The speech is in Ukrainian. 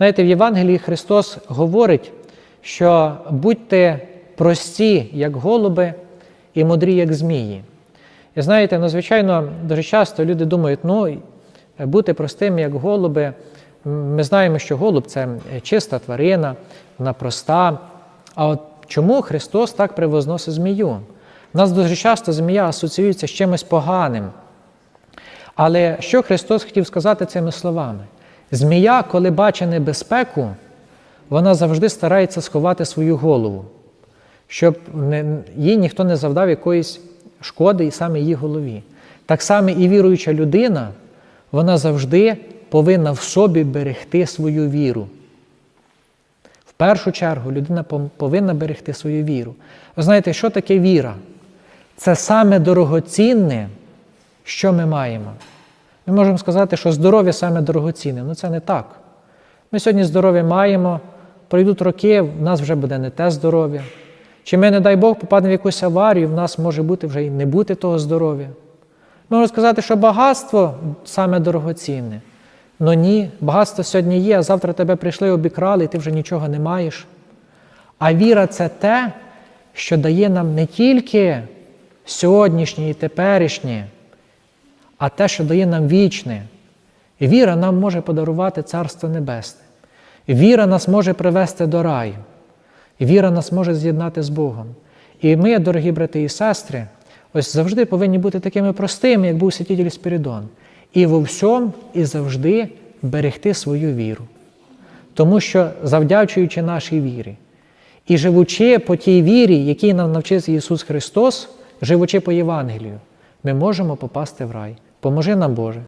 Знаєте, в Євангелії Христос говорить, що будьте прості, як голуби, і мудрі, як змії. І знаєте, ну, звичайно, дуже часто люди думають, ну, бути простим, як голуби. Ми знаємо, що голуб це чиста тварина, вона проста. А от чому Христос так превозносить змію? У нас дуже часто змія асоціюється з чимось поганим. Але що Христос хотів сказати цими словами? Змія, коли бачить небезпеку, вона завжди старається сховати свою голову, щоб їй ніхто не завдав якоїсь шкоди і саме її голові. Так само і віруюча людина, вона завжди повинна в собі берегти свою віру. В першу чергу людина повинна берегти свою віру. Ви знаєте, що таке віра? Це саме дорогоцінне, що ми маємо. Ми можемо сказати, що здоров'я саме дорогоцінне. Ну це не так. Ми сьогодні здоров'я маємо, пройдуть роки, в нас вже буде не те здоров'я. Чи ми, не дай Бог, попадемо в якусь аварію, в нас може бути вже і не бути того здоров'я. Можна сказати, що багатство саме дорогоцінне. Ну ні, багатство сьогодні є, а завтра тебе прийшли, обікрали, і ти вже нічого не маєш. А віра це те, що дає нам не тільки сьогоднішнє і теперішнє, а те, що дає нам вічне. Віра нам може подарувати Царство Небесне. Віра нас може привести до раю. Віра нас може з'єднати з Богом. І ми, дорогі брати і сестри, ось завжди повинні бути такими простими, як був святитель Спірідон. І во всьому і завжди берегти свою віру. Тому що, завдячуючи нашій вірі, і живучи по тій вірі, якій нам навчив Ісус Христос, живучи по Євангелію, ми можемо попасти в рай. Поможи нам, Боже.